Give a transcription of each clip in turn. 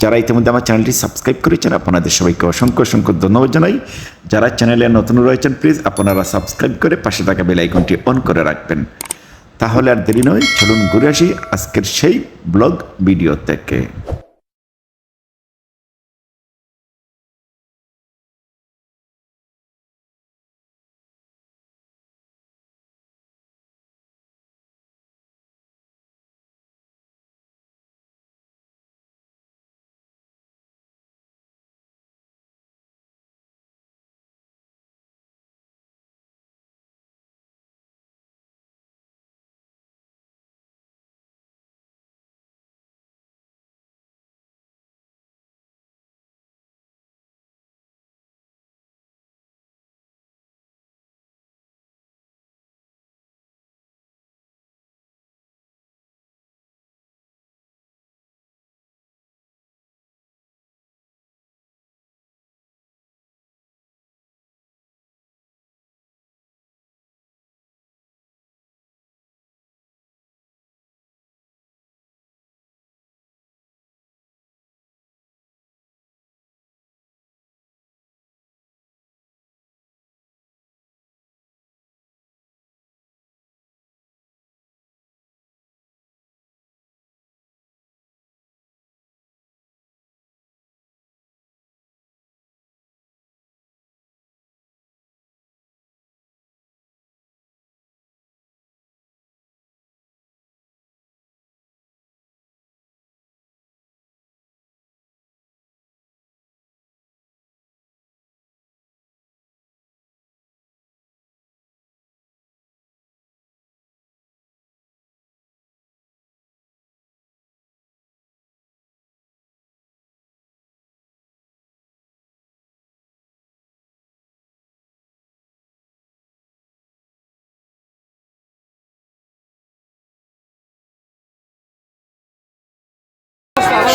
যারা ইতিমধ্যে আমার চ্যানেলটি সাবস্ক্রাইব করেছেন, আপনাদের সবাইকে অসংখ্য অসংখ্য ধন্যবাদ জানাই। যারা চ্যানেলে নতুন রয়েছেন, প্লিজ আপনারা সাবস্ক্রাইব করে পাশে থাকা বেল আইকনটি অন করে রাখবেন। তাহলে আর দেরি নয়, চলুন ঘুরে আসি আজকের সেই ব্লগ ভিডিও থেকে।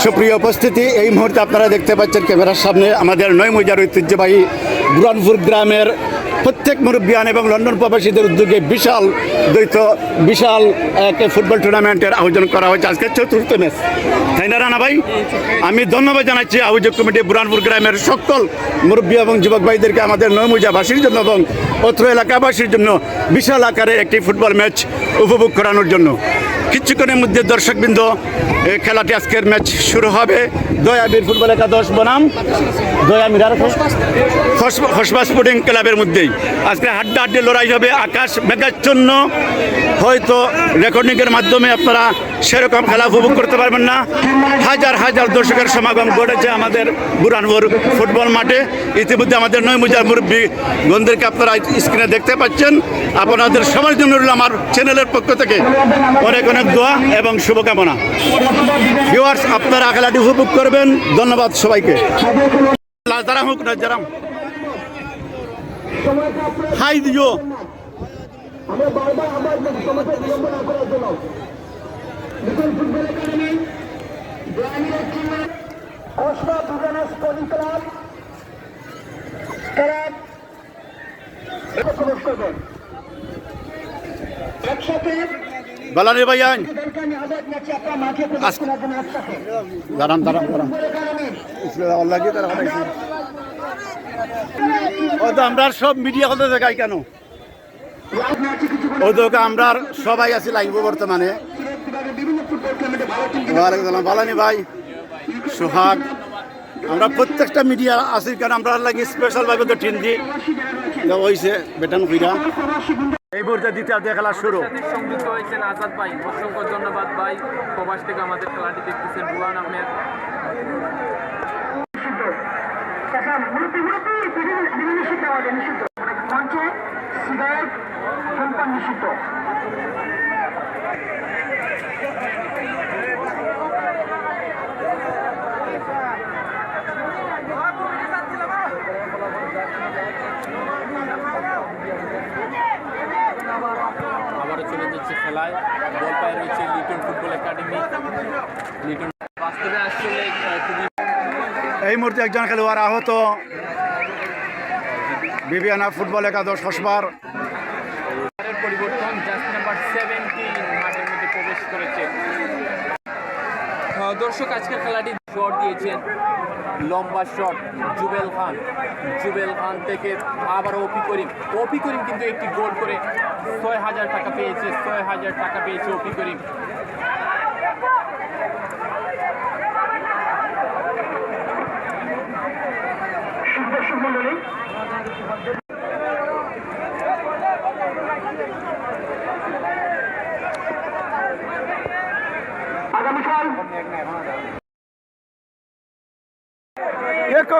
সুপ্রিয় উপস্থিতি, এই মুহূর্তে আপনারা দেখতে পাচ্ছেন ক্যামেরার সামনে আমাদের নয়মুজার ঐতিহ্যবাহী বুরানপুর গ্রামের প্রত্যেক মুরব্বিয়ান এবং লন্ডন প্রবাসীদের উদ্যোগে বিশাল দ্বৈত, বিশাল, এক ফুটবল টুর্নামেন্টের আয়োজন করা হয়েছে। আজকে চতুর্থ ম্যাচ। তাই না, রানা ভাই? আমি ধন্যবাদ জানাচ্ছি আয়োজক কমিটি বুরানপুর গ্রামের সকল মুরব্বী এবং যুবক ভাইদেরকে আমাদের নয়মুজাবাসীর জন্য এবং অত্র এলাকাবাসীর জন্য বিশাল আকারে একটি ফুটবল ম্যাচ উপভোগ করানোর জন্য। কিছুক্ষণের মধ্যে দর্শকবৃন্দ এই খেলাটি আজকের ম্যাচ শুরু হবে। দয়াবীর ফুটবল একাদশ বনাম। দয়ামির আর হসবা স্পোর্টিং ক্লাবের মধ্যেই। আজকে হাড্ডা হাড্ডি লড়াই হবে আকাশ মেঘাচ্ছন্ন। হয়তো রেকর্ডিংয়ের মাধ্যমে আপনারা সেরকম খেলা উপভোগ করতে পারবেন না। হাজার হাজার দর্শকের সমাগম ঘটেছে আমাদের বুরানপুর ফুটবল মাঠে। ইতিমধ্যে আমাদের নয় মুরব্বী গন্ধেরকে আপনারা স্ক্রিনে দেখতে পাচ্ছেন। আপনাদের সবার জন্য রইল আমার চ্যানেলের পক্ষ থেকে অনেক অনেক দোয়া এবং শুভকামনা। ভিউয়ার্স আপনারা খেলাটি উপভোগ করবেন। ধন্যবাদ সবাইকে। যারা হোক না হাই দিও। কসবা দুজনা স্পোর্টিং ক্লাব তারা প্রবেশ করবেন একসাথে বালানি ভাই আইন। তাদেরকে আমি আহ্বান জানাচ্ছি আপনারা মাঠে প্রবেশ আস- করার জন্য দাঁড়ান দাঁড়ান দাঁড়ান। ও তো আমরা সব মিডিয়া হতে দেখাই কেন? ও তো আমরা সবাই আছি লাইভ বর্তমানে। ওয়ালাইকুম বালানি ভাই সোহাগ আমরা প্রত্যেকটা মিডিয়া আছি কারণ আমরা লাগে স্পেশাল ভাবে তো টিম দি। হয়েছে বেটান হইরা এই মুহূর্তে দ্বিতীয় দিয়ে খেলা শুরু। সংযুক্ত হয়েছেন আজাদ ভাই। অসংখ্য ধন্যবাদ ভাই। প্রবাস থেকে আমাদের খেলাটি দেখতেছেন বুলান আহমেদ। নিষিদ্ধ আমাদের নিষিদ্ধ মঞ্চে সিগারেট ধূমপান নিষিদ্ধ। আবারও চলে খেলায়। বল পায়ে রয়েছে লিটন ফুটবল একাডেমি। লিটন বাস্তবে আসলে খুবই এই মুহূর্তে একজন খেলোয়াড় আহত। বিবিয়ানা ফুটবল একাদশ হসবার। দর্শক, আজকের খেলাটি শট দিয়েছেন। লম্বা শট জুবেল খান। জুবেল খান থেকে আবার ওপি করিম। ওপি করিম কিন্তু একটি গোল করে ছয় হাজার টাকা পেয়েছে, ছয় হাজার টাকা পেয়েছে ওপি করিম।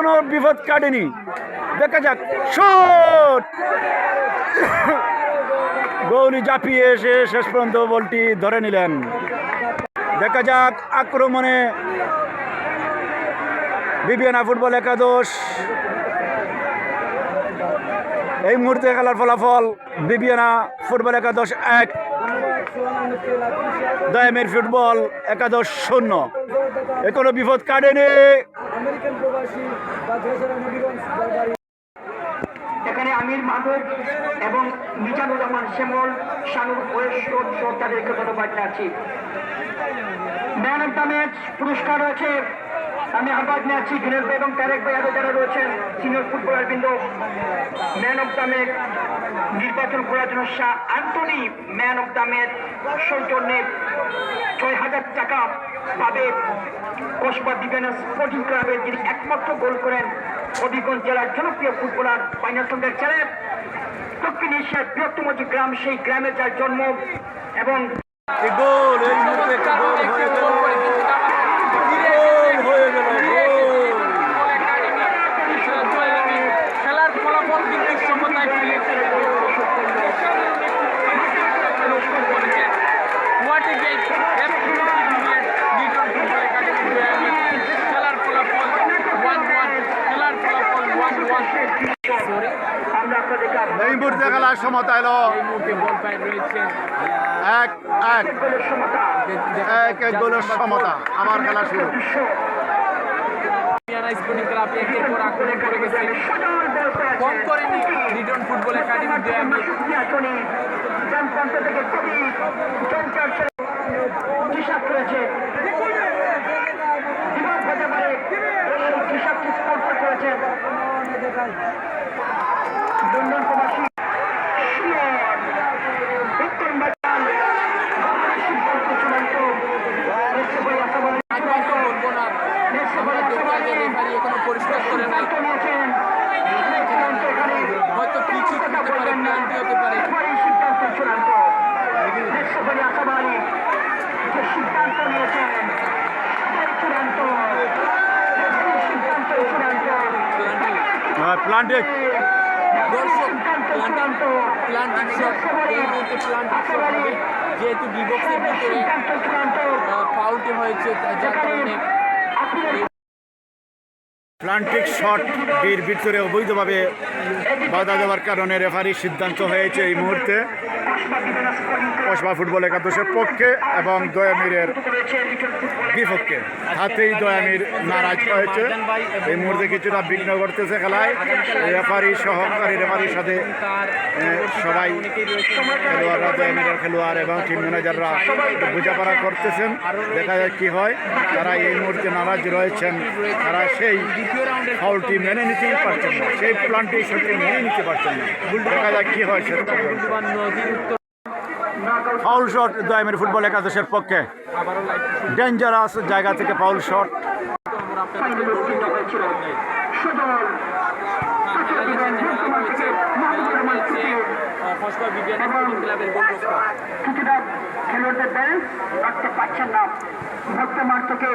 এখনও বিপদ কাটেনি। দেখা যাক, শট! গৌলি জাপিয়ে এসে শেষ পর্যন্ত বলটি ধরে নিলেন। দেখা যাক, আক্রমণে বিবিয়ানা ফুটবল একাদশ। এই মুহূর্তে খেলার ফলাফল বিবিয়ানা ফুটবল একাদশ এক, দয়ামের ফুটবল একাদশ শূন্য। এখনও বিপদ কাটেনি। এখানে আমির মাহবুব এবং মিজানুর রহমান শ্যামল, শানুর ওয়েস্ট তাদেরকে ধন্যবাদ জানাচ্ছি। ম্যান অফ দ্য ম্যাচ পুরস্কার রয়েছে আমি আহ্বান জানাচ্ছি বিনোদ ভাই এবং তারেক ভাই আরও যারা রয়েছেন সিনিয়র ফুটবলার বৃন্দ। ম্যান অফ দ্য ম্যাচ নির্বাচন করার জন্য Shah Antony man of the match সৌজন্যে ছয় হাজার টাকা পাবে কসবা ডিফেন্স স্পোর্টিং ক্লাবের যিনি একমাত্র গোল করেন হবিগঞ্জ জেলার জনপ্রিয় ফুটবলার পাইনাসন্দের ছেলে। দক্ষিণ এশিয়ার বৃহত্তম যে গ্রাম, সেই গ্রামে যার জন্ম এবং গোল, এই মুহূর্তে গোল হয়ে গোল গেল করে কিন্তু ফিরে গোল হয়ে গেল গোল খেলার ফলাফল কিন্তু সমতায় ফিরেছে What a great absolutely brilliant Little Football Academy Miami. খেলার ফলাফল 1-1 খেলার ফলাফল 1-1 Sorry, আমরা আপনাদেরকে এই মুহূর্তে খেলার সমতা এলো। এই মুহূর্তে বল পায় রয়েছে। এক এক এক এক গোলের সমতা। আমার খেলা শুরু। স্পোর্টিং ক্লাব একের পর আক্রমণ করে গেছে। কম করেনি লিটন ফুটবল একাডেমি মিয়ামি নির্বাচনী ডান প্রান্ত থেকে কবি চঞ্চল হিসাব করেছে বিভাগ হতে পারে এই হিসাবটি স্পন্সর করেছেন লন্ডন প্রবাসী সুমন উত্তম বাজার সিদ্ধান্ত চূড়ান্ত মেসি বই আসাবাড়ি আমি হয়তো বলব না আমরা দোকানে রেফারি এখনও পরিষ্কার করে নাই সিদ্ধান্ত নিয়েছেন চূড়ান্ত এখানে হয়তো কিছু পারে ক্লান্তি হতে পারে। আশাবাড়ি যে সিদ্ধান্ত নিয়েছেন চূড়ান্ত সিদ্ধান্ত চূড়ান্ত দর্শক শট শট হবে। যেহেতু বিবক্সের ভিতরে ফাউলটি হয়েছে যার কারণে প্লান্টিক শট বীর ভিতরে অবৈধভাবে বাধা দেওয়ার কারণে রেফারির সিদ্ধান্ত হয়েছে এই মুহূর্তে। কসবা ফুটবল একাদশের পক্ষে এবং দয়ামিরের বিপক্ষে। হাতেই দয়ামির নারাজ হয়েছে। এই মুহূর্তে কিছুটা বিঘ্ন করতেছে খেলায়। রেফারি সহকারী রেফারির সাথে সবাই খেলোয়াড়রা, দয়ামিরের খেলোয়াড় এবং টিম ম্যানেজাররা বোঝাপড়া করতেছেন। দেখা যায় কি হয়। তারা এই মুহূর্তে নারাজ রয়েছেন। তারা সেই ফাউলটি মেনে নিতেই পারছেন না। সেই মেনে নিতে পারছেন না। দেখা যাক কি হয় সেটা ফাউল শট দয়ামের ফুটবল একাদশের পক্ষে। ডেঞ্জারাস জায়গা থেকে ফাউল শট সুদল কিছুটা খেলোয়াড়দের ব্যালেন্স রাখতে পারছেন না বর্তমান থেকে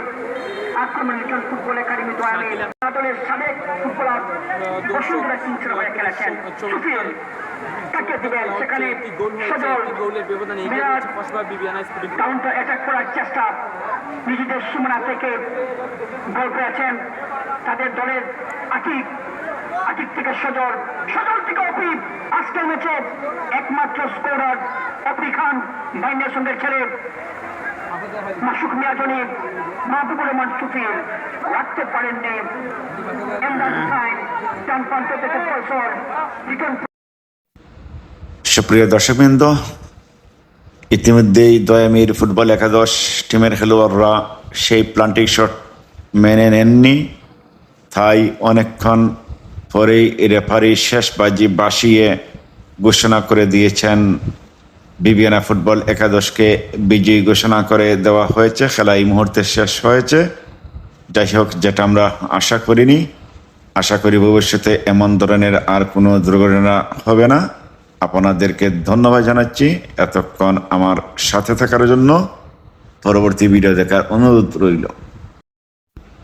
আক্রমণ লিটল ফুটবল একাডেমি দয়ামে দলের সাবেক ফুটবলার বসুন্ধরা কিংস হয়ে খেলেছেন সুফিয়ান তাকে দিবেন সেখানে কাউন্টার অ্যাটাক করার চেষ্টা নিজেদের সীমানা থেকে গোল পেয়েছেন তাদের দলের আকিব আকিব থেকে সজল সজল থেকে অপিব আজকের ম্যাচে একমাত্র স্কোরার অফি খান বাইনের সঙ্গে খেলে। মাসুক মিয়াজনী মাহবুবুর রহমান সুফির রাখতে পারেননি। ডান প্রান্ত থেকে ফয়সল রিটার্ন। সুপ্রিয় দর্শকবৃন্দ, ইতিমধ্যেই দয়ামির ফুটবল একাদশ টিমের খেলোয়াড়রা সেই প্লান্টিং শট মেনে নেননি। তাই অনেকক্ষণ পরেই রেফারি শেষ বাজি বাসিয়ে ঘোষণা করে দিয়েছেন বিবিয়ানা ফুটবল একাদশকে বিজয়ী ঘোষণা করে দেওয়া হয়েছে। খেলা এই মুহূর্তে শেষ হয়েছে। যাই হোক, যেটা আমরা আশা করিনি, আশা করি ভবিষ্যতে এমন ধরনের আর কোনো দুর্ঘটনা হবে না। আপনাদেরকে ধন্যবাদ জানাচ্ছি এতক্ষণ আমার সাথে থাকার জন্য। পরবর্তী ভিডিও দেখার অনুরোধ রইল।